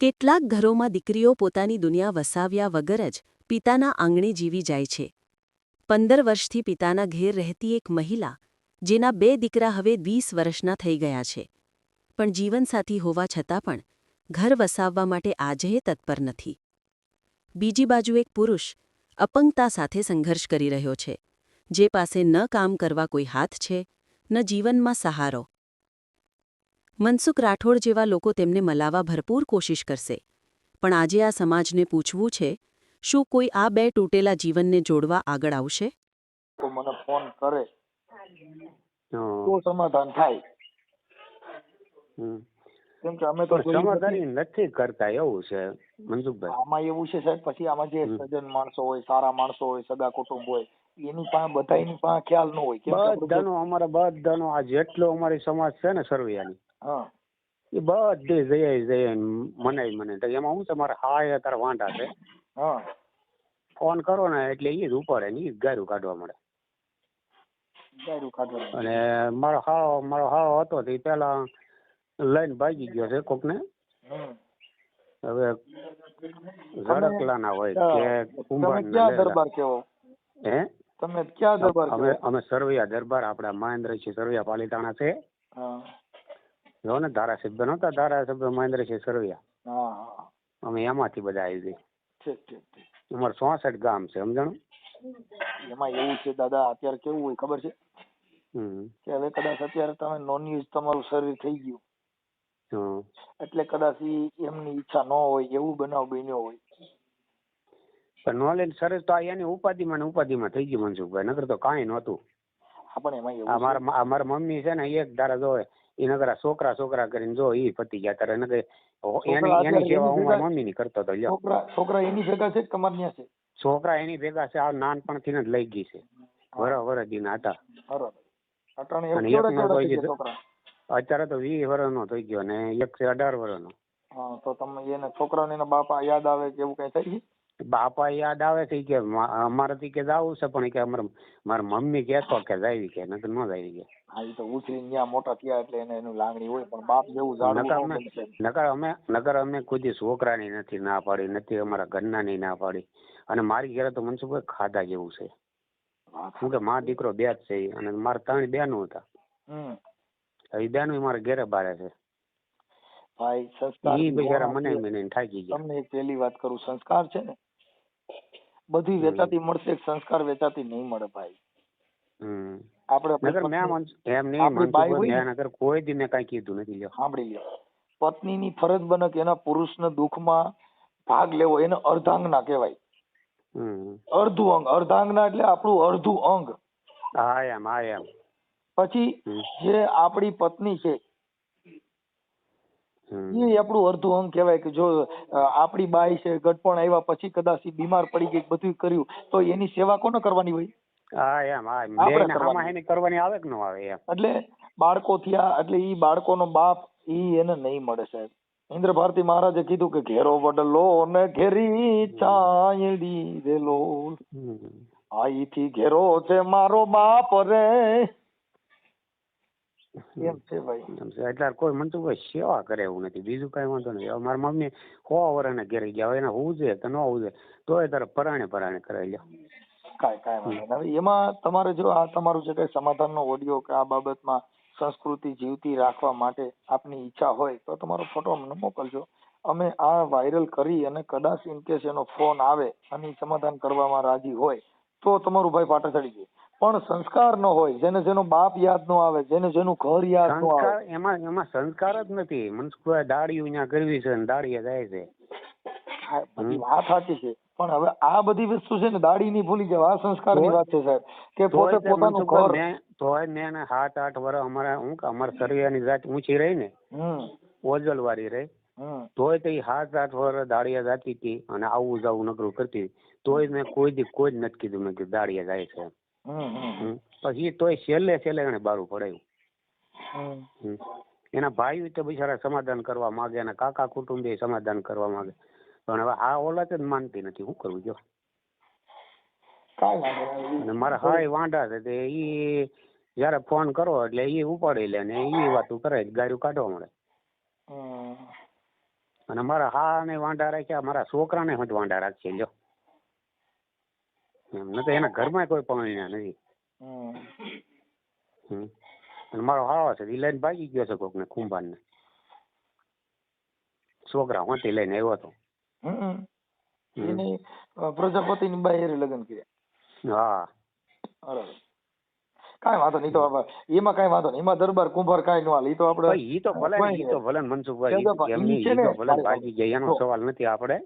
કેટલાક ઘરોમાં દીકરીઓ પોતાની દુનિયા વસાવ્યા વગર જ પિતાના આંગણે જીવી જાય છે. પંદર વર્ષથી પિતાના ઘેર રહેતી એક મહિલા, જેના બે દીકરા હવે વીસ વર્ષના થઈ ગયા છે, પણ જીવનસાથી હોવા છતાં પણ ઘર વસાવવા માટે આજેય તત્પર નથી. બીજી બાજુ એક પુરુષ અપંગતા સાથે સંઘર્ષ કરી રહ્યો છે, જે પાસે ન કામ કરવા કોઈ હાથ છે, ન જીવનમાં સહારો મનસુખ રાઠોડ જેવા લોકો તેમને મલાવા ભરપૂર કોશિશ કરશે. પણ આજે આ સમાજને પૂછવું છે શું કોઈ આ બે તૂટેલા જીવનને જોડવા આગળ આવશે? મને ફોન કરે તો સમાધાન થાય? કેમ કે અમે તો સમાધાન નથી. કરતા એવું છે મનસુખભાઈ. આમાં એવું છે સાહેબ પછી આમાં જે સજન સજ્જન માણસો હોય સારા માણસો હોય સગા કુટુંબ હોય એની પાસે બધાની પાસે ખ્યાલ ન હોય. કે બધાનો અમારા બધાનો આ જેટલો અમારી સમાજ છે ને સરવૈયાની. હા. એ બધી જઈએ જઈએ મનાય મને. એમાં હું તમારે હાય અત્યારે વાંઢા છે. હા. ફોન કરો ને એટલે એ જ ઉપાડે ને એ ગાયરું કાઢવા મળે. ગાયરું અને મારો હાવ મારો હાવ હતો તે પેલા લઈને ભાગી ગયો છે કોકને. ને હવે ઝડકલાના હોય કે લેલા. દરબાર કેવો? હે? તમે ક્યાં દરબાર અમે અમે સરવૈયા દરબાર આપડા મહેન્દ્રસિંહ સરવૈયા પાલિતાણા છે. હા. જો ને ધારાસભ્ય નહોતા ધારાસભ્ય મહેન્દ્રસિંહ સરવૈયા. હા અમે એમાંથી બધા આવી ગઈ ઠીક ઠીક ઠીક. અમારે ચોસઠ ગામ છે સમજણ? એમાં એવું છે દાદા અત્યારે કેવું હોય ખબર છે? કે હવે કદાચ અત્યારે તમે નોન યુઝ તમારું શરીર થઈ ગયું. એટલે કદાચ એમની ઈચ્છા ન હોય એવું બનાવ બન્યો હોય. પણ નોલેજ સરસ તો એની ઉપાધિમાં ને ઉપાધિમાં થઈ ગયું મનસુખભાઈ. નકર તો કાંઈ નહોતું. આપણે એમાં એવું મારા મારા મમ્મી છે ને એક ધારા જોવે એ નકર છોકરા છોકરા કરીને જો ઈ પતી ગયા તારે એને એની એની સેવા હું મમ્મી ની કરતો હતો લ્યો. છોકરા છોકરા એની ભેગા છે તમાર ન્યા છે? છોકરા એની ભેગા છે આ નાનપણથી જ લઈ ગઈ છે. વરસ વરસ દીના હતા. અત્યારે તો વીસ વર્ષનો થઈ ગયો ને એક છે અઢાર વર્ષ નો તો તમે એને છોકરાને એના બાપા યાદ આવે કે એવું કઈ થઈ બાપા યાદ આવે છે કે અમારાથી કે જાવું છે પણ કે અમારે મારા મમ્મી કહેતો કે જાવી કે નકર ન જાવી કે. હા એ તો ઉછરીને ન્યા મોટા થયા એટલે એને એનું લાગણી હોય પણ બાપ જેવું ઝાડવું નકર અમે નકર અમે નકર અમે કોઈ દી છોકરાની નથી ના પાડી નથી અમારા ઘરનાની ના પાડી. અને મારી ઘરે તો મનસુખભાઈ ખાધા જેવું છે. શું કે મા દીકરો બે જ છે ઈ. અને મારા ત્રણ બેનો હતા. હમ. એ બેનો મારા ઘેરે બારે છે. ભાઈ સંસ્કાર ઈ બિચારા મને મને થાકી ગયા. તમને એક પહેલી વાત કરું સંસ્કાર છે ને બધી વેચાતી મળશે એક સંસ્કાર વેચાતી નહીં મળે ભાઈ. હમ. આપણે કોઈ દી મેં કાંઈ કીધું નથી લ્યો. સાંભળી લ્યો. પત્નીની ફરજ બને કે એના પુરુષના દુઃખમાં ભાગ લેવો એને અર્ધાંગના કહેવાય. અર્ધું અંગ. અર્ધાંગના એટલે આપણું અર્ધું અંગ. હા એમ હા એમ. પછી જે આપણી પત્ની છે એ આપણું અર્ધું અંગ કહેવાય કે જો આપણી બાઈ છે ગટપણ આવ્યા પછી કદાચ બીમાર પડી ગઈ બધું કર્યું તો એની સેવા કોને કરવાની હોય? હા એમ હા એમ. આપણે કરવાની. હામાં હેની કરવાની આવે કે ન આવે એમ. એટલે બાળકો થયા એટલે ઈ બાળકોનો બાપ ઈ એને નહીં મળે સાહેબ. ઇન્દ્ર ભારતી મહારાજે કીધું કે ઘેરો વડલો ને ઘેરી ચાયડી રેલો. આઈથી ઘેરો છે મારો બાપ રે. એમ છે ભાઈ. એમ છે. એટલે કોઈ મનસુખભાઈ સેવા કરે એવું નથી. બીજું કઈ વાંધો નથી હવે મારા મમ્મી સો વર્ષના ઘરે ગયા હવે એને હુજે કે ન હુજે તોય તારે પરાણે પરાણે કરાવી લ્યો. કાંઈ કાંઈ વાંધો નહીં. હવે એમાં તમારે જો આ તમારું જે કંઈ સમાધાનનો ઓડિયો કે આ બાબતમાં સંસ્કૃતિ જીવતી રાખવા માટે આપની ઈચ્છા હોય તો તમારો ફોટો અમને મોકલજો. અમે આ વાયરલ કરી અને કદાચ ઇનકેસ એનો ફોન આવે અને સમાધાન કરવામાં રાજી હોય તો તમારું ભાઈ પાટા ચડી જાય પણ સંસ્કાર ન હોય જેને જેનો બાપ યાદ ન આવે જેને જેનું ઘર યાદ ન આવે. એમાં એમાં સંસ્કાર જ નથી. મનસુખભાઈ દાડિયું અહીંયા કરવી છે ને દાડિયા જાય છે. બધી વાત સાચી છે. પણ હવે આ બધી વસ્તુ છે ને દાડી ની ભૂલી જવા આ સંસ્કારની વાત છે સાહેબ કે પોતે પોતાનું ઘર તોય મેં ને સાત આઠ વર્ષ અમારા હું કે અમારા સરિયાની જાત ઊંચી રહી ને ઓજલ વાળી રહી. તોય તે સાત આઠ વર્ષ દાડિયા જાતી હતી અને આવું જાવું નકરું કરતી તોય મેં કોઈ દી કોઈ જ નથી કીધું મેં કીધું દાડિયા જાય છે. પછી તોય છેલ્લે છેલ્લે એને બારું પડાયું. એના ભાઈ તો બિચારા સમાધાન કરવા માંગે એના કાકા કુટુંબી સમાધાન કરવા માંગે. પણ હવે આ ઓલાદ જ માનતી નથી. શું કરવું જો. અને મારા હાય વાંડા છે તે ઈ જયારે ફોન કરો એટલે ઈ ઉપાડી લે ને ઈ વાતું કરે ગાડું કાઢવા મળે. અને મારા હા ને વાંડા રાખ્યા મારા છોકરાને જ વાંડા રાખશે જો. એમ ન તો એના ઘરમાં કોઈ પાણીના નથી. અને મારો હાવો છે ઈ લઈને ભાગી ગયો છે કોકને કુંભારને છોકરા હોતી લઈને આવ્યો હતો હમ. એની બાઈ હારે લગ્ન કર્યા. હા. બરાબર કાંઈ વાંધો નહીં તો એમાં કાંઈ વાંધો નહીં એમાં દરબાર કુંભાર કાંઈ નો હાલ ઈ તો આપણે ઈ તો ભલે ઈ તો ભલે મનસુખભાઈ એમની ઈ તો ભલે ભાગી જાય એનો સવાલ નથી આપણે.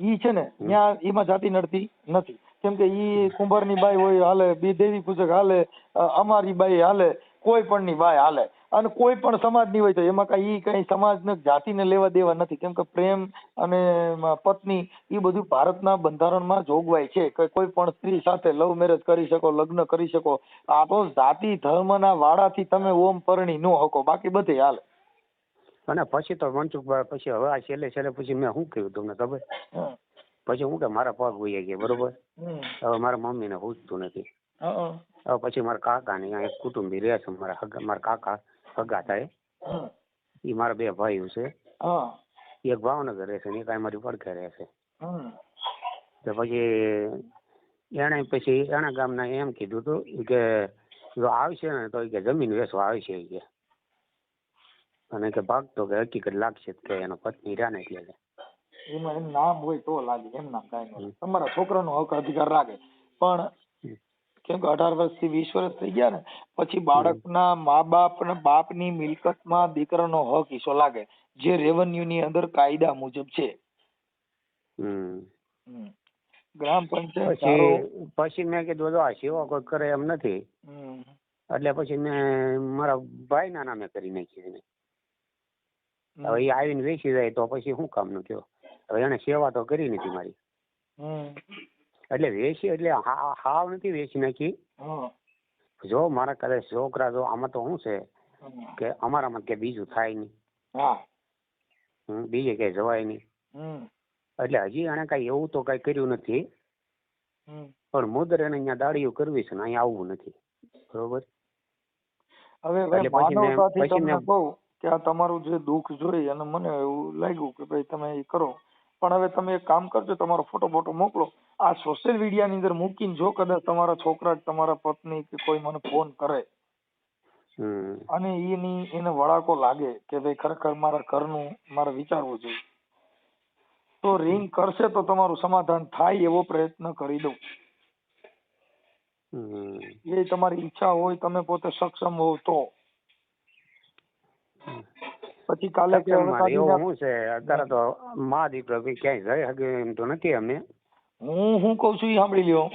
ઈ છે ને ત્યાં એમાં જાતિ નડતી નથી. કેમ કે ઈ કુંભારની બાઈ હોય હાલે બી દેવી પૂજક હાલે અમારી બાઈ હાલે કોઈ પણ ની બાઈ હાલે. અને કોઈ પણ સમાજની હોય તો એમાં કઈ ઈ કઈ સમાજને જાતિને લેવા દેવા નથી. કેમ કે પ્રેમ અને પત્ની એ બધું ભારતના બંધારણમાં જોગવાઈ છે. કે કોઈ પણ સ્ત્રી સાથે લવ મેરેજ કરી શકો લગ્ન કરી શકો. આ તો જાતિ ધર્મના વાડાથી તમે ઓમ પરણી ન હકો. બાકી બધે હાલે. અને પછી તો મનસુખભાઈ પછી હવે આ છેલ્લે છેલ્લે પછી મેં શું કહ્યું તમને ખબર? પછી હું કે મારા પગ વહી ગયા બરોબર? હવે મારા મમ્મીને પૂછતું નથી. હવે પછી મારા કાકા ને એક કુટુંબી રહ્યા છે મારા મારા કાકા. હગા થાય એ મારા બે ભાઈઓ છે. હા. એક ભાવનગર રહે છે ને એક મારી પડખે રહે છે. હમ. તો પછી એણે પછી એના ગામના એમ કીધું હતું કે જો આવશે ને તો કે જમીન વેચવા આવશે કે. અને કે ભાગતો કે હકીકત લાગશે કે એનો પત્ની રહ્યા ને એટલે એમાં એમ નામ હોય તો લાગે એમ નામ કાંઈ તમારા છોકરાનો હક અધિકાર લાગે પણ. કેમ કે અઢાર વર્ષથી વીસ વર્ષ થઈ ગયા ને પછી બાળકના મા બાપ અને બાપની મિલકતમાં દીકરાનો હક હિસ્સો લાગે જે રેવન્યુ ની અંદર કાયદા મુજબ છે. ગ્રામ પંચાયત પછી પછી મેં કીધું આ સેવા કોઈ કરે એમ નથી. એટલે પછી મેં મારા ભાઈ ના નામે કરી નાખી એને. હવે એ આવીને વેચી જાય તો પછી શું કામનું થયો? હવે એને સેવા તો કરી નથી મારી. હમ. એટલે વેચી એટલે હા- હાવ નથી વેચી નાખી. જો મારા કદાચ છોકરા જો આમાં તો શું છે? કે અમારામાં કે બીજું થાય નહીં. બીજે ક્યાંય જવાય નહીં. એટલે હજી એને કઈ એવું તો કઈ કર્યું નથી. પણ મુદ્ર એને અહીંયા દાડીઓ કરવી છે ને અહીંયા આવવું નથી. બરોબર? હવે માનવતાથી તમને કહું કે આ તમારું જે દુઃખ જોઈ અને મને એવું લાગ્યું કે ભાઈ તમે એ કરો. પણ હવે તમે એક કામ કરજો તમારો ફોટો ફોટો મોકલો. આ સોશિયલ મીડિયાની અંદર મૂકીને જો કદાચ તમારા છોકરા કે તમારા પત્ની કે કોઈ મને ફોન કરે અને એની એને વળાકો લાગે કે ભાઈ ખરેખર મારા ઘરનું મારે વિચારવું જોઈએ તો રિંગ કરશે તો તમારું સમાધાન થાય એવો પ્રયત્ન કરી દઉં. એ તમારી ઈચ્છા હોય તમે પોતે સક્ષમ હોવ તો. પછી કાલે કે શું છે? અત્યારે તો માં દીકરો ક્યાંય જઈ શકે એમ તો નથી અમે. હું હું કઉ છું એ સાંભળી લ્યો.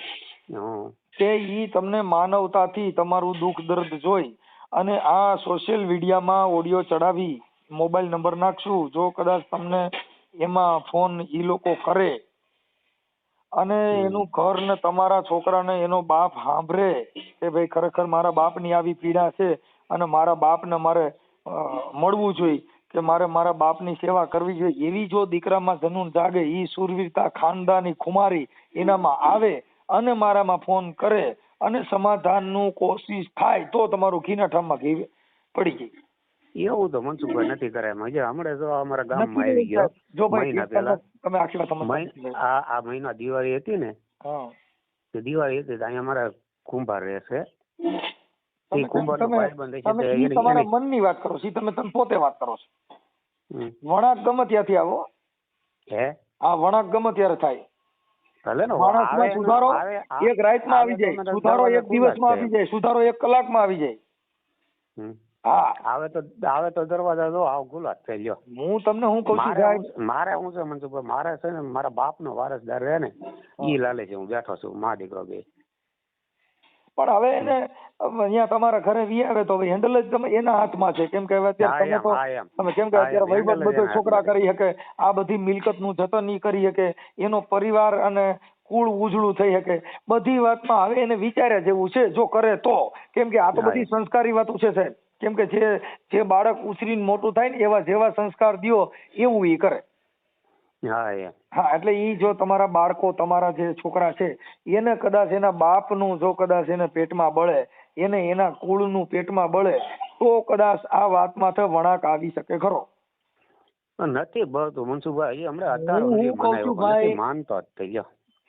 કે ઈ તમને માનવતાથી તમારું દુઃખ દર્દ જોઈ અને આ સોશિયલ મીડિયામાં ઓડિયો ચડાવી મોબાઈલ નંબર નાખશું જો કદાચ તમને એમાં ફોન ઈ લોકો કરે. અને એનું ઘર ને તમારા છોકરાને એનો બાપ સાંભળે કે ભાઈ ખરેખર મારા બાપની આવી પીડા છે અને મારા બાપને મારે મળવું જોઈએ. કે મારે મારા બાપની સેવા કરવી જોઈએ. એવી જો દીકરામાં જનૂન જાગે એ સુરવીરતા ખાનદાની ખુમારી એનામાં આવે અને મારામાં ફોન કરે અને સમાધાનનું કોશિશ થાય તો તમારું ઘીના ઠામમાં ઘી પડી જાય. એવું તો મનસુખભાઈ નથી કરે. મજા હમણાં જો અમારા ગામમાં આવી ગયો. જો મહિના પહેલા તમે આખી વાત. આ આ મહિના દિવાળી હતી ને હા. દિવાળી હતી અહીંયા અમારા કુંભાર રહેશે. તમે તમારા મનની વાત કરો છો તમે તમે પોતે વાત કરો છો. વણાક ગમે ત્યાંથી આવો. હે? આ વણાક ગમે ત્યારે થાય. ભલે ને માણસમાં સુધારો એક રાતમાં આવી જાય સુધારો એક દિવસમાં આવી જાય સુધારો એક કલાકમાં આવી જાય. હા. આવે તો આવે તો દરવાજા જો આવ લ્યો. હું તમને હું કહું છું મારે સાહેબ? હું- મારે હું છે મનસુખભાઈ? મારે છે ને મારા બાપનો વારસદાર રહે ને ઈ લાલે છે હું બેઠો છું મા દીકરો બે. પણ હવે એને અહીંયા તમારા ઘરે વી આવે તો હેન્ડલ જ તમે એના હાથમાં છે. કેમ કે હવે અત્યારે તમે તો તમે કેમ કે અત્યારે વહીવટ બધો છોકરા કરી શકે આ બધી મિલકતનું જતન ઈ કરી શકે એનો પરિવાર અને કુળ ઉજળું થઈ શકે. બધી વાતમાં હવે એને વિચાર્યા જેવું છે જો કરે તો. કેમ કે આ તો બધી સંસ્કારી વાતો છે સાહેબ. કેમ કે જે જે બાળક ઉછરીને મોટું થાય ને એવા જેવા સંસ્કાર દિયો એવું ઈ કરે. હા હા એટલે ઈ જો તમારા બાળકો તમારા જે છોકરા છે એને કદાચ એના બાપનું જો કદાચ એને પેટમાં બળે એને એના કુળનું પેટમાં બળે તો કદાચ આ વાતમાં તો વળાંક આવી શકે ખરો? નથી બનતું મનસુખભાઈ હમણાં અત્યાર હું- સુધી કહું છું ભાઈ. માનતો જ થઈ ગયો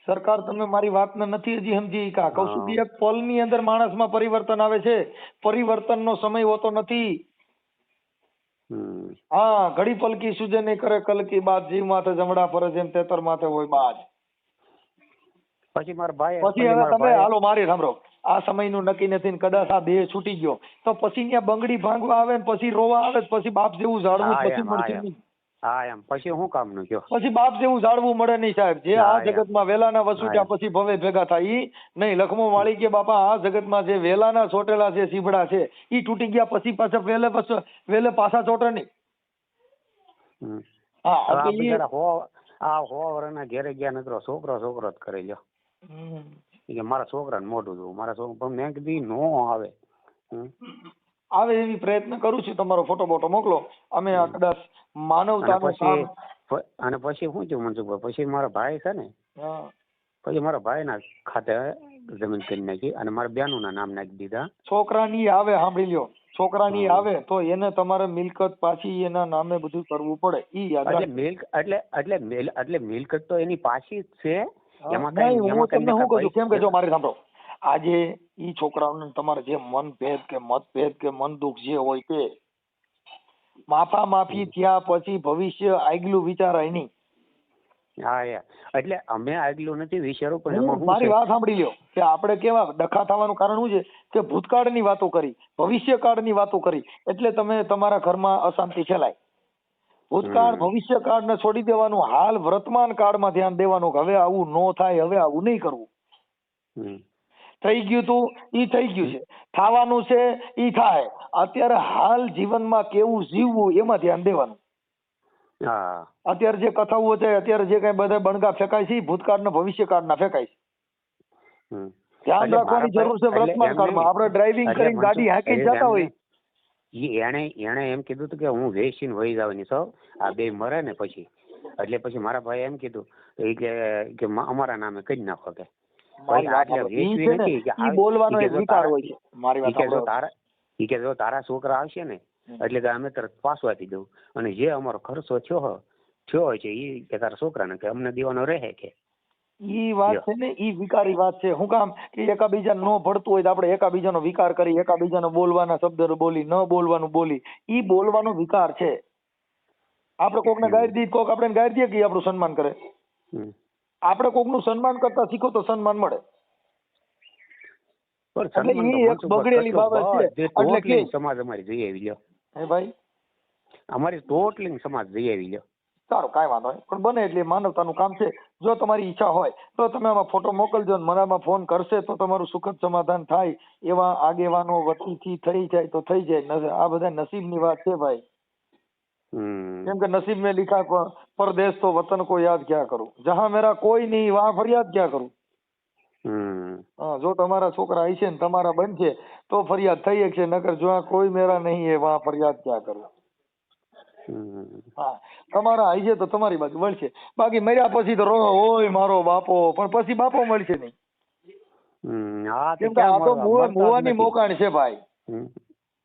સરકાર તમે મારી વાતને નથી હજી સમજી કા કહું છું હા. કે એક પલની અંદર માણસમાં પરિવર્તન આવે છે. પરિવર્તનનો સમય હોતો નથી. હા ઘડી પલકી સુજે નહીં કરે કલકી બાદ જીવ માથે જમડા ફરે જેમ તેતર માથે હોય બાજ. પછી મારા ભાઈ પછી હવે તમે હાલો મારી સાંભળો. આ સમયનું નક્કી નથી ને કદાચ આ દેહ છૂટી ગયો. તો પછી ત્યાં બંગડી ભાંગવા આવે ને પછી રોવા આવે પછી બાપ જેવું ઝાડવું પછી મળશે નહીં. હા એમ. પછી શું કામનું કયો પછી બાપ જેવું જાળવું મળે નહીં સાહેબ. જે આ. જગતમાં વેલાના વસુટ્યા પછી ભવે ભેગા થાય. ઈ નહીં લખમો વાળી કે બાપા આ જગતમાં જે વેલાના ચોટેલા છે સીભડા છે ઈ તૂટી ગયા પછી પાછા વેલે પાછા વેલે પાછા ચોટે નહીં. હા આ હો વરના ઘેરે ગયા નકરો છોકરો છોકરો જ કરી લ્યો. કે મારા છોકરાને મોઢું જોવું મારા છોકરા મેં કીધું નો આવે. આવે એવી પ્રયત્ન કરું છું તમારો ફોટો બોટો મોકલો. અમે આ કદાચ માનવતા માનવતાનું કામ અને પછી શું થયું મનસુખભાઈ? પછી મારા ભાઈ છે ને પછી મારા ભાઈના ખાતે જમીન કરી નાખી અને મારા બેનુંના નામ નાખી દીધા. છોકરાની આવે સાંભળી લ્યો. છોકરાની આવે તો એને તમારે મિલકત પાછી એના નામે બધું કરવું પડે. ઈ યાદ એટલે. મિલ્ક એટલે એટલે એટલે મિલકત તો એની પાછી જ છે. એમાં કઈ હું તમને શું કહું છું? કેમ કે જો મારે સાંભળો. આજે ઈ છોકરાઓને તમારે જે મનભેદ કે મતભેદ કે મન દુઃખ જે હોય તે માફા માફી થયા પછી ભવિષ્ય આગલું વિચારાય નહીં. હા યાર. એટલે અમે આગલું નથી વિચારો પણ એમાં મારી વાત સાંભળી લ્યો. કે આપણે કેવા ડખા થવાનું કારણ શું છે? કે ભૂતકાળની વાતો કરી ભવિષ્યકાળની વાતો કરી એટલે તમે તમારા ઘરમાં અશાંતિ ફેલાય. ભૂતકાળ. ભવિષ્યકાળને છોડી દેવાનું હાલ વર્તમાન કાળમાં ધ્યાન દેવાનું કે હવે આવું નો થાય હવે આવું નહીં કરવું. થઈ ગયું તું ઈ થઈ ગયું છે. થવાનું છે એ થાય. અત્યારે હાલ જીવનમાં કેવું જીવવું એમાં ધ્યાન દેવાનું. હા. અત્યારે જે કથાઓ છે અત્યારે જે કઈ બધા બણગા ફેંકાય છે ભૂતકાળના ભવિષ્યકાળના ફેંકાય છે. ધ્યાન રાખવાની જરૂર છે ભાઈ- વર્તમાન એટલે કાળમાં. આપણે ડ્રાઇવિંગ કરીને ગાડી હાંકી જતા હોય. એને એણે એણે એમ કીધું હતું કે હું વેચીને વહી જવાની સૌ આ બે મરે ને પછી. એટલે પછી મારા ભાઈ એમ કીધું કે કે અમારા નામે કઈ નાખો કે મારી વાત આટલે સાંભળો. ઈ વેચવી નથી કે બોલવાનો એક વિકાર તારા- હોય છે. મારી વાત જો તારા ઈ કે જો તારા છોકરા આવશે ને એટલે કે અમે તરત પાછું આપી દઉં. અને જે અમારો ખર્ચો થયો થયો હોય છે ઈ કે તારા છોકરાને કે અમને દેવાનો રહે કે. ઈ વાત છે ને ઈ વિકારી વાત છે. હું કામ કે એકાબીજા નો ભળતું હોય તો આપણે એકાબીજાનો વિકાર કરી એકાબીજાનો બોલવાના શબ્દ બોલી ન બોલવાનું બોલી. ઈ બોલવાનો વિકાર છે. આપણે કોકને હમ. ગાળી કોક આપણે ગાળી દઈએ કે આપણું સન્માન કરે. આપણે કોકનું સન્માન કરતા શીખો તો સન્માન મળે. એટલે સન્માન એક બગડેલી બાબત છે. એટલે કે- સમાજ અમારી જઈ આવી લ્યો હે ભાઈ? અમારી ટોટલી સમાજ જઈ આવી લ્યો સારું કાંઈ વાંધો નહીં. પણ બને એટલે માનવતાનું કામ છે. જો તમારી ઈચ્છા હોય તો તમે આમાં ફોટો મોકલજો ને મને આમાં ફોન કરશે તો તમારું સુખદ સમાધાન થાય. એવા આગેવાનો વતીથી થઈ જાય તો થઈ જાય. આ બધા નસીબની વાત છે ભાઈ. કેમ કે નસીબ મેં લીખા પરદેશ તો વતન કો યાદ ક્યાં કરું? જહા મેરા કોઈ નહીં વહાં ફરિયાદ ક્યાં કરું? જો તમારા છોકરા આવી ને તમારા બનશે તો ફરિયાદ થઈ છે નકર જો કોઈ મેરા નહીં એ વહાં ફરિયાદ ક્યાં કરું? હા તમારા આવી છે તો તમારી બાજુ મળશે. બાકી મર્યા પછી તો રો હોય મારો બાપો. પણ પછી બાપો મળશે નહીં. કેમ કે આ તો મુવાની મોકાણ છે ભાઈ.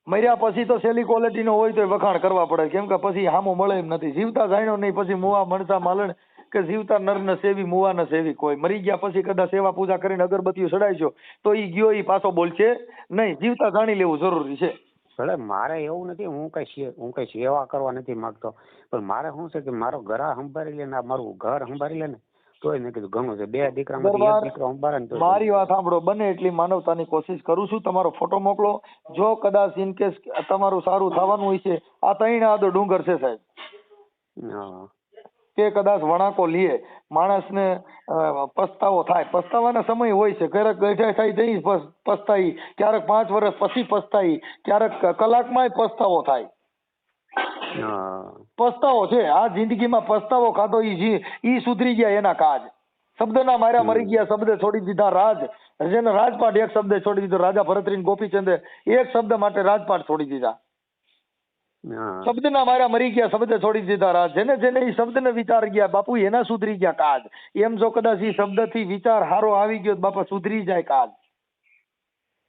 મર્યા પછી તો સેલી ક્વોલિટીનો હોય તો વખાણ કરવા પડે. કેમ કે પછી હામો મળે એમ નથી. જીવતા જાણ્યો નહીં, પછી મુવા મણતા માલણ કે જીવતા નર ને સેવી મુવા ને સેવી કોઈ. મરી ગયા પછી કદાચ સેવા પૂજા કરીને અગરબત્તીઓ ચડાઈશો તો ઈ ગયો ઈ પાછો બોલશે નહીં. જીવતા જાણી લેવું જરૂરી છે. ભલે મારે એવું નથી, હું કઈ હું કઈ સેવા કરવા નથી માંગતો. પણ મારે શું છે કે મારો ઘર સંભાળી લે ને મારું ઘર સંભાળી લે ને તોય મેં કીધું ઘણું છે. બે દરબાર, દીકરો ને મારી વાત સાંભળો. બને એટલી માનવતાની કોશિશ કરું છું. તમારો ફોટો મોકલો. જો કદાચ ઇન કેસ તમારું સારું થવાનું હોય છે આ ત્રણ આદો ડુંગર છે સાહેબ. હા. કે કદાચ વણાકો લીએ માણસને પસ્તાવો થાય. પસ્તાવાના સમય હોય છે. ક્યારેક ગઈઠાઈ થાય જઈ પસ્તાઈ. ક્યારેક પાંચ વર્ષ પછી પસ્તાઈ. ક્યારેક કલાકમાંય પસ્તાવો થાય. પસ્તાવો છે. આ જિંદગીમાં પસ્તાવો ખાધો ઈ જી ઈ સુધરી ગયા એના કાજ. શબ્દના માર્યા મરી ગયા શબ્દ છોડી દીધા રાજ. જેને રાજપાટ એક શબ્દ છોડી દીધો રાજા ભરતરી ગોપીચંદે એક શબ્દ માટે રાજપાટ છોડી દીધા. શબ્દના માર્યા મરી ગયા શબ્દ છોડી દીધા રાજ. જેને જેને ઈ શબ્દને વિચાર ગયા બાપુ એના સુધરી ગયા કાજ. એમ જો કદાચ ઈ શબ્દથી વિચાર હારો આવી ગયો બાપા સુધરી જાય કાજ.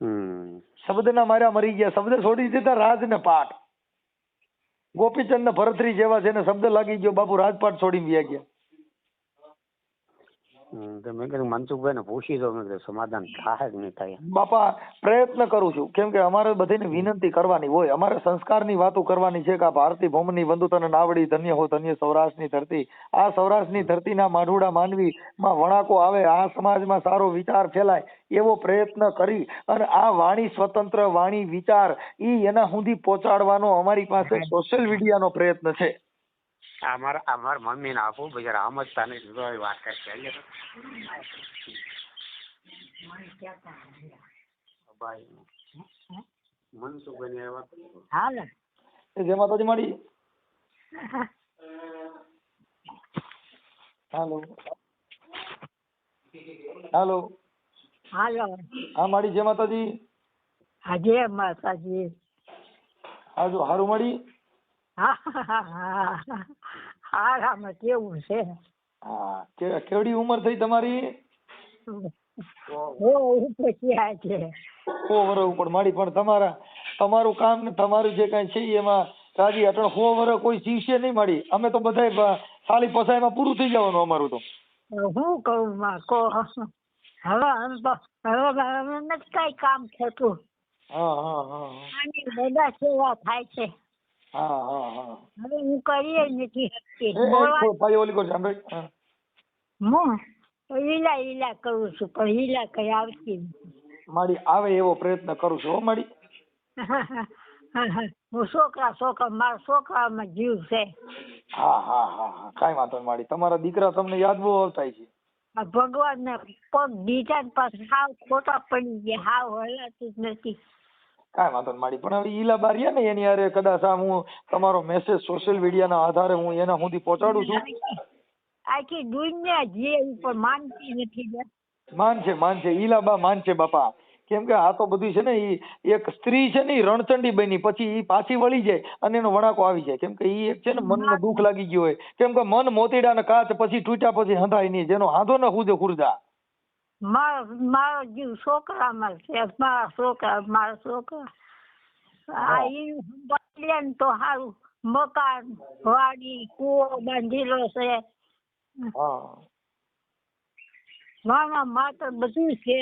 હમ. શબ્દના માર્યા મરી ગયા શબ્દ છોડી દીધા રાજ ને પાઠ. ગોપીચંદ ભરતરી જેવા જેને શબ્દ લાગી ગયો બાપુ રાજપાટ છોડીને વ્યા ગયા. તો મેં કીધું મનસુખભાઈ ને પૂછી દો મેં કીધું સમાધાન થાય કે નહીં થાય બાપા પ્રયત્ન કરું છું. કેમ કે અમારે બધીને વિનંતી કરવાની હોય. અમારે સંસ્કારની વાતો કરવાની છે કે આ ભારતી ભૌમની બંધુતન નાવડી ધન્ય હો ધન્ય સૌરાષ્ટ્રની ધરતી. આ સૌરાષ્ટ્રની ધરતીના માઢુડા માનવી માં વણાકો આવે. આ સમાજમાં સારો વિચાર ફેલાય એવો પ્રયત્ન કરી અને આ વાણી સ્વતંત્ર વાણી વિચાર ઈ એના સુધી પહોંચાડવાનો અમારી પાસે સોશિયલ મીડિયાનો પ્રયત્ન છે. અમાર આ મારા મમ્મીને આપું પછી તો એ વાત કરશે મન શું ને વાત? હાલો એ જય માતાજી મળી હાલો. હાલો. હાલો. હા માડી જય માતાજી. આજે માતાજી. હા જો હારું મળી હા હા હા. હારામાં કેવું છે? હા કેવડી ઉંમર થઈ તમારી? સો વર્ષ ઉપર માડી પણ તમારા તમારું કામ ને તમારું જે કઈ છે એમાં રાજી અટણ સો વર્ષ કોઈ શીખશે નહીં માડી અમે તો બધાય સાલી પસાઈમાં પૂરું થઈ જવાનું અમારું તો. હું કહું માં કો હવે આમ તો હવે નથી કઈ કામ થતું. હા હા હા બધા સેવા થાય છે. હા હા હા. હવે હું કરીએ નથી શકતી એ, એ, બોલવા થોડું ભાઈ ઓલી કરશે સાંભળ હું. લીલા લીલા કરું છું પણ લીલા કઈ આવતી નથી. આવે એવો પ્રયત્ન કરું છું હો માડી હું છોકરા છોકરા મારા છોકરામાં જીવ છે. હા હા હા હા. કાંઈ વાંધો નહીં માડી તમારા દીકરા તમને યાદ બહુ આવતા છે. આ ભગવાનને પગ દીધા ને પાછા હાવ ખોટા પડી ગયા હાવ હલાતું જ નથી. કાંઈ વાંધો નહીં માડી પણ હવે ઈલા બારિયા ને એની હારે કદાચ આ હું તમારો મેસેજ સોશિયલ મીડિયાના આધારે હું એના સુધી પહોંચાડું છું. આખી દુનિયા જે ઉપર માનતી નથી. માન છે માન છે ઈલાબા માન છે બાપા. કેમ કે આ તો બધું છે ને ઈ એક સ્ત્રી છે ને રણચંડી બની. પછી ઈ પાછી વળી જાય અને એનો વણાકો આવી જાય. કેમ કે ઈ એક છે ને મનને દુઃખ લાગી ગયું હોય. કેમ કે મન મોતીડા ને કાચ પછી તૂટ્યા પછી હંધાય નહીં. જેનો હાંધો ન હુજે ખુરદા મારો મારો જીવ છોકરામાં છે મારા છોકરા મારા છોકરા. આ એનું સંભાળી લે ને તો સારું મકાન વાડી કુવો બાંધેલો છે. મારા માત્ર બધું છે.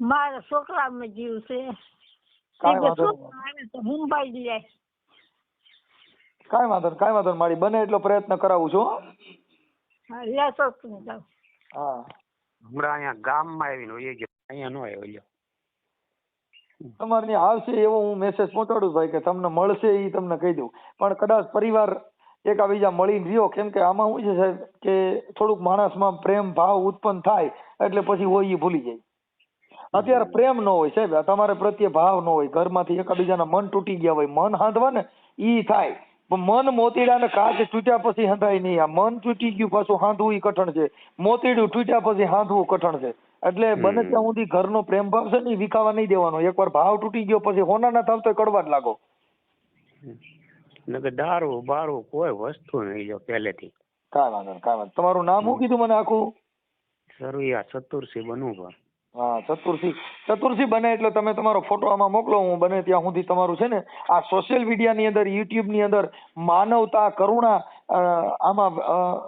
મારા છોકરામાં જીવ છે. સંભાળી લે કાંઈ વાંધો કાંઈ વાંધો માડી બને એટલો પ્રયત્ન કરાવું છું લેશો તું હા. હમણાં અહીંયા ગામમાં આવીને વહી ગયો અહીંયા નો આવ્યો લ્યો. તમારે આવશે એવો હું મેસેજ પહોંચાડું ભાઈ કે તમને મળશે એ તમને કહી દઉં. પણ કદાચ પરિવાર એકાબીજા મળીને રહ્યો કેમ કે આમાં શું છે સાહેબ કે થોડુંક માણસમાં પ્રેમ ભાવ ઉત્પન્ન થાય એટલે પછી હોય એ ભૂલી જાય. અત્યારે પ્રેમ ન હોય સાહેબ તમારે પ્રત્યે ભાવ ન હોય. ઘરમાંથી એકાબીજાના મન તૂટી ગયા હોય મન હાંધવા ને ઈ થાય. મન મોતીડા ને કાચ તૂટ્યા પછી હંધાય નહીં. આ મન તૂટી ગયું પાછું હાંધવું કઠણ છે. મોતીડું તૂટ્યા પછી હાંધવું કઠણ છે. એટલે બને ત્યાં સુધી ઘરનો પ્રેમ ભાવ છે ને વિકાવા નહીં દેવાનો. એકવાર ભાવ તૂટી ગયો પછી હોના ના થાવ તો કડવા જ લાગો. નકર દારૂ બારૂ કોઈ વસ્તુ નહીં જો પહેલેથી. કાંઈ વાંધો કાંઈ વાંધો તમારું નામ શું કીધું મને આખું? સરુયા ચતુર્સી બનવું હા ચતુર્થી ચતુર્થી બને એટલે તમે તમારો ફોટો આમાં મોકલો હું બને ત્યાં સુધી તમારું છે ને આ સોશિયલ મીડિયાની અંદર યુટ્યુબની અંદર માનવતા કરુણા આમાં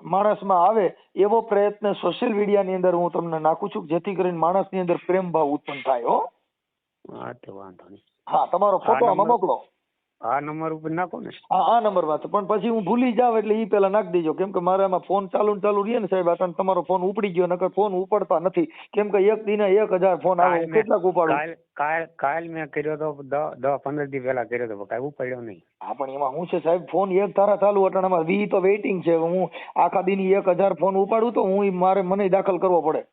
માણસમાં આવે એવો પ્રયત્ન સોશિયલ મીડિયાની અંદર હું તમને નાખું છું જેથી કરીને માણસની અંદર પ્રેમ ભાવ ઉત્પન્ન થાય હો. હા તે વાંધો નહીં. હા તમારો ફોટો આમાં મોકલો. આ નંબર ઉપર નાખો ને. હા આ નંબર વાત પણ પછી હું ભૂલી જાવ એટલે ઈ પેલા નાખી દેજો. કેમ કે મારે આમાં ફોન ચાલુ ને ચાલુ રહે ને સાહેબ આ તમારો ફોન ઉપડી ગયો નકર ફોન ઉપડતા નથી. કેમ કે એક દિને એક હજાર ફોન આવે કાલ હું કેટલાક ઉપાડું? કાલ કાલ કાલ મેં કર્યો તો દસ દસ પંદર દી પહેલા કર્યો તો કાંઈ ઉપાડ્યો નહીં. હા પણ એમાં હું છે સાહેબ ફોન એક ધારા ચાલુ અટાણામાં વી તો વેઇટિંગ છે. હું આખા દિન એક હજાર ફોન ઉપાડું તો હું ઈ મારે મને દાખલ કરવો પડે.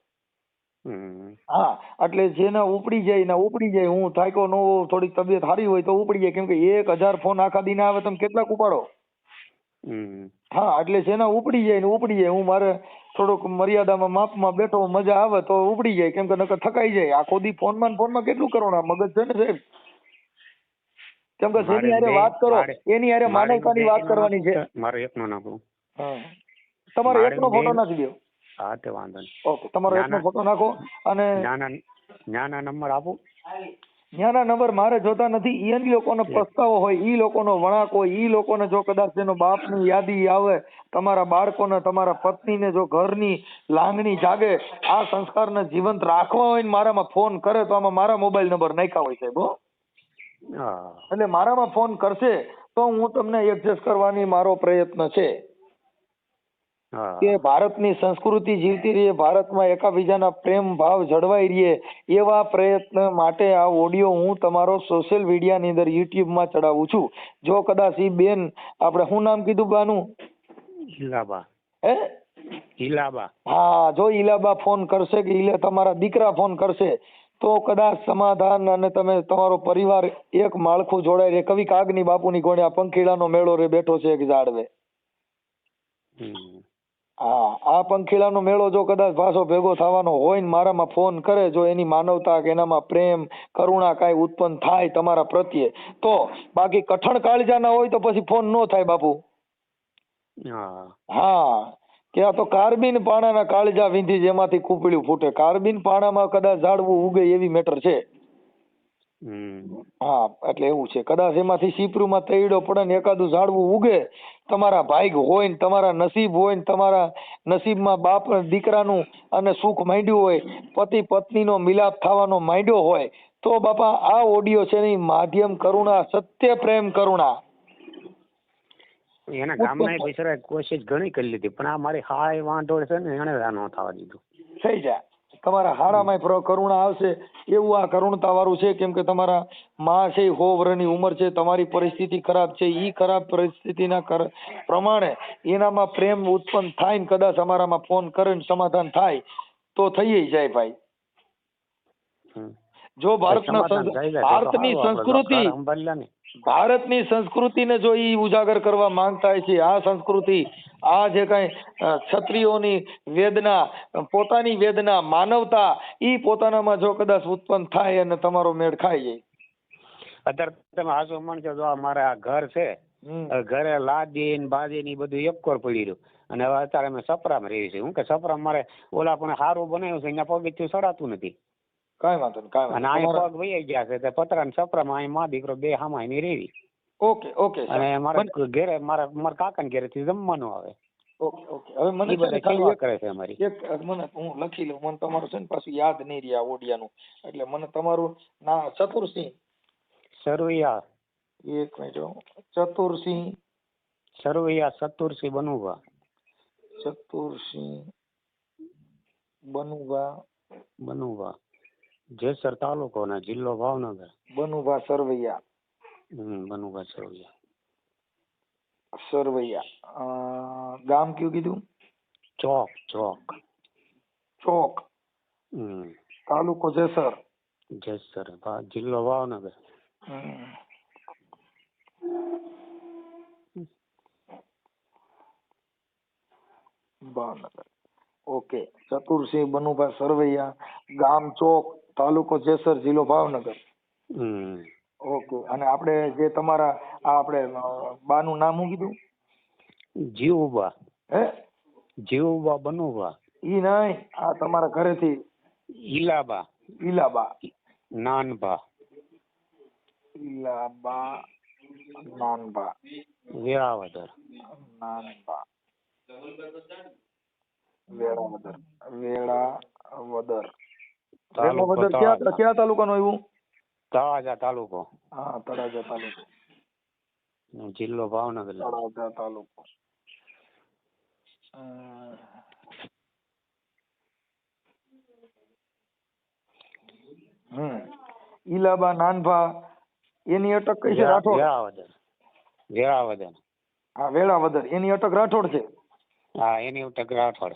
હા એટલે જેને ઉપડી જાય ને ઉપડી જાય હું થાક્યો ન હોઉં થોડીક તબિયત સારી હોય તો ઉપડી જાય. કેમ કે એક હજાર ફોન આખા દીના આવે તમે કેટલાક ઉપાડો? હા એટલે જેને ઉપડી જાય ને ઉપડી જાય હું મારે થોડુંક મર્યાદામાં માપમાં બેઠો મજા આવે તો ઉપડી જાય. કેમ કે નકર થકાઈ જાય. આખો દી ફોનમાં ને ફોનમાં કેટલું કરવાનું? મગજ છે ને સાહેબ? કેમ કે જેની હારે વાત કરો એની હારે માનવતાની વાત કરવાની છે. મારે મારો એકનો નાખો. હા. તમારો મારે એકનો ફોટો નાખી દો. હા તે વાંધો નહીં. ઓકે તમારો ના, એકનો ફોટો નાખો અને નાના નાના નંબર આપો. ત્યાંના નંબર મારે જોતા નથી. એ લોકોનો પસ્તાવો હોય એ લોકોનો વળાંક હોય એ લોકોને જો કદાચ એનો બાપની યાદી આવે તમારા બાળકોને તમારા પત્નીને જો ઘરની લાગણી જાગે આ સંસ્કારને જીવંત રાખવા હોય ને મારામાં ફોન કરે તો આમાં મારા મોબાઈલ નંબર નાખ્યા હોય સાહેબ હા. એટલે મારામાં ફોન કરશે તો હું તમને એડજસ્ટ કરવાની મારો પ્રયત્ન છે. કે ભારતની સંસ્કૃતિ જીવતી રહે ભારતમાં એકાબીજાના પ્રેમ ભાવ જળવાઈ રહે એવા પ્રયત્ન માટે આ ઓડિયો હું તમારો સોશિયલ મીડિયાની અંદર યુટ્યુબમાં ચડાવું છું. જો કદાચ ઈ બેન આપણે શું નામ કીધું બાનું? ઈલાબા. હે? ઈલાબા. હા જો ઈલાબા ફોન કરશે કે ઈલે તમારા દીકરા ફોન કરશે તો કદાચ સમાધાન અને તમે તમારો પરિવાર એક માળખું જોડાઈ રહે. કવિ કાગની બાપુની ગોળે આ પંખીડાનો મેળો રે બેઠો છે એક ઝાડવે. હા આ પંખીડાનો મેળો જો કદાચ પાછો ભેગો થવાનો હોય ને મારામાં ફોન કરે જો એની માનવતા કે એનામાં પ્રેમ કરુણા કાંઈ ઉત્પન્ન થાય તમારા પ્રત્યે તો બાકી કઠણ કાળજાના હોય તો પછી ફોન ન થાય બાપુ. હા. કે આ તો કાર્બિન પાણાના કાળજા વિંધી જેમાંથી કૂંપળ્યું ફૂટે. કાર્બિન પાણામાં કદાચ ઝાડવું ઉગે એવી મેટર છે. હા એટલે એવું છે. કદાચ એમાંથી સીપરૂમાં તૈડો પડે ને એકાદું ઝાડવું ઉગે તમારા ભાઈગ હોય ને તમારા નસીબ હોય ને તમારા નસીબમાં બાપ દીકરાનું અને સુખ માંડ્યું હોય પતિ પત્નીનો મિલાપ થવાનો માંડ્યો હોય તો બાપા આ ઓડિયો છે ને માધ્યમ કરુણા સત્ય પ્રેમ કરુણા. એના ગામના બિચારા કોશિશ ઘણી કરી લીધી પણ આ મારી હાય વાંઢોળ છે ને એને ન થવા દીધું. થઈ જાય. તમારા હાડામાં પ્ર- કરુણા આવશે એવું આ કરુણતા વાળું છે કેમ કે તમારા માં છે વર્ષની ઉંમર છે તમારી પરિસ્થિતિ ખરાબ છે ઈ ખરાબ પરિસ્થિતિના પ્રમાણે એનામાં પ્રેમ ઉત્પન્ન થાય ને કદાચ અમારામાં ફોન કરે ને સમાધાન થાય તો થઈ જાય ભાઈ. જો ભારતના ભારતની સંસ્કૃતિ. ભારતની સંસ્કૃતિને જો એ ઉજાગર કરવા માંગતા હોય છે આ સંસ્કૃતિ આ જે કઈ ક્ષત્રિયોની વેદના પોતાની વેદના માનવતા ઈ પોતાનામાં જો કદાચ ઉત્પન્ન થાય અને તમારો મેળ ખાઈ જાય. અત્યારે તમે હાસો માનશો જો આ મારે આ ઘર છે. ઘરે લાદી ને બાદી ને બધું એકકોર પડી રહ્યું. અને હવે અત્યારે અમે સપરામાં રહીએ છીએ. હું કે સપરામાં મારે ઓલા પણ સારું બનાવ્યું છે એના પગથિયું ચડાતું નથી. કાંઈ વાંધો નહીં કાંઈ અને વાંધો અહીં નહીં. પગ વહી ગયા છે તે પતરા ને સપરામાં અહીં મા દીકરો બે હામાં એની રેવી ઓકે ઓકે અને સર. મારા મને- ઘરે મારા મારા કાકા ઘરે થી જમવાનું આવે ઓકે ઓકે હવે મને એ છે ને બધા ખાલી સેવા એક કરે છે અમારી એક મને હું લખી લઉં મને તમારું છે ને પાછું યાદ નહીં રહે આ ઓડિયાનું એટલે મને તમારું ના ચતુરસિંહ સરવૈયા એક મિનિટ હો. ચતુરસિંહ સરવૈયા ચતુરસિંહ બનુભા ચતુરસિંહ બનુભા બનુભા જેસર તાલુકો ને જિલ્લો ભાવનગર. બનુભા સરવૈયા. હમ બનુભા સરવૈયા. સરવૈયા. અ, ગામ કયું કીધું? ચોક ચોક. ચોક. હમ. તાલુકો જેસર. જેસર ભા- જિલ્લો ભાવનગર. હમ. ભાવનગર. ઓકે. ચતુરસિંહ બનુભા સરવૈયા. ગામ ચોક. તાલુકો જેસર જિલ્લો ભાવનગર. ઓકે અને આપણે જે તમારા આ આપણે બાનું નામ શું કીધું? જીવુબા હે? જીવુબા બનુભા ઈ નહીં આ તમારા ઘરેથી. ઈલાબા. ઈલાબા. નાનભા. ઈલાબા નાનબા વેરાવદર નાનબા વેરાવદર વેળાવદર. વેળાવદર ક્યાં ક્યાં તાલુકાનું આવ્યું? તળાજા તાલુકો. હા તળાજા તાલુકો. જિલ્લો ભાવનગર. તળાજા તાલુકો. હમ ઈલાબા નાનભા એની અટક કઈ છે? રાઠોડ? વેળાવદર. વેળાવદર. હા વેળાવદર. એની અટક રાઠોડ છે? હા એની અટક રાઠોડ.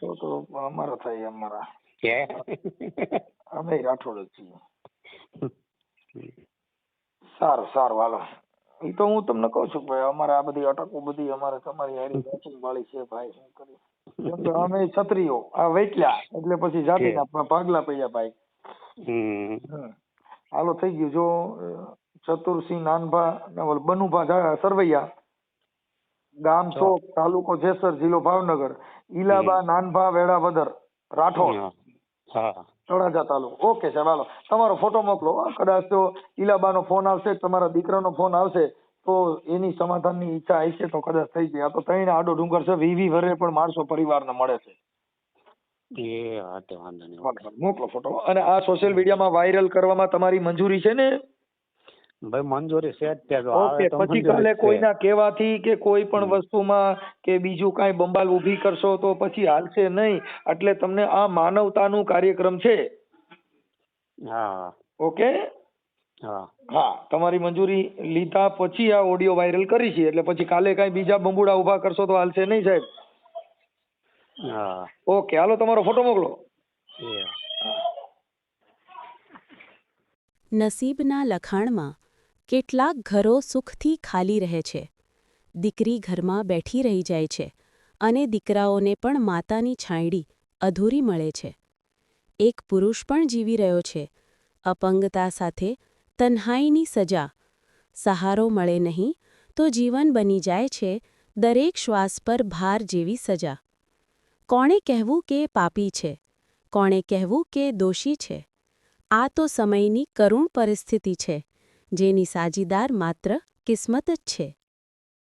તો તો અમારા થાય અમારા. કે? અમે રાઠોડ જ છીએ. સારું સારું હાલો. એ તો હું તમને કહું છું ભાઈ અમારે આ બધી અટકો બધી અમારે તમારી હારી મેચિંગ વાળી છે ભાઈ શું કરીએ? કે અમે છત્રીઓ આ વેચલ્યા એટલે પછી જાતિના ભાગલા પડ્યા ભાઈ. હાલો થઈ ગયું. જો ચતુરસિંહ નાનભા બનુભા સરવૈયા ગામ છોક તાલુકો જેસર જિલ્લો ભાવનગર ઈલાબા નાનભા વેળાવદર રાઠોડ. હા. તળાજા તાલુકો ઓકે સાહેબ હાલો. તમારો ફોટો મોકલો. કદાચ તો ઈલાબાનો ફોન આવશે તમારા દીકરાનો ફોન આવશે તો એની સમાધાનની ઈચ્છા હશે તો કદાચ થઈ જાય. આ તો ત્રણ આડો ડુંગર છે વીવી ભરે પણ માણસો પરિવારને મળે છે. એ હા તે વાંધો નહીં. મોકલો ફોટો. અને આ સોશિયલ મીડિયામાં વાયરલ કરવામાં તમારી મંજૂરી છે ને? ભાઈ મંજૂરી છે જ તે જો આવે ઓકે તો પછી મંજૂરી કાલે જ છે. કોઈના કહેવાથી કે કોઈ પણ. વસ્તુમાં કે બીજું કાંઈ બંબાલ ઊભી કરશો તો પછી હાલશે નહીં. એટલે તમને આ માનવતાનું કાર્યક્રમ છે. હા. ઓકે? હા. હા તમારી મંજૂરી લીધા પછી આ ઓડિયો વાયરલ કરી છે. એટલે પછી કાલે કાંઈ બીજા બંબુડા ઊભા કરશો તો હાલશે નહીં સાહેબ. હા. ઓકે હાલો તમારો ફોટો મોકલો. એ. નસીબના લખાણમાં કેટલાક ઘરો સુખથી ખાલી રહે છે. દીકરી ઘરમાં બેઠી રહી જાય છે અને દીકરાઓને પણ માતાની છાંયડી અધૂરી મળે છે. એક પુરુષ પણ જીવી રહ્યો છે. અપંગતા સાથે તન્હાઈની સજા. સહારો મળે નહીં તો જીવન બની જાય છે દરેક શ્વાસ પર ભાર જેવી સજા. કોણે કહેવું કે પાપી છે? કોણે કહેવું કે દોષી છે? આ તો સમયની કરુણ પરિસ્થિતિ છે. જેની સાજીદાર માત્ર કિસ્મત જ છે.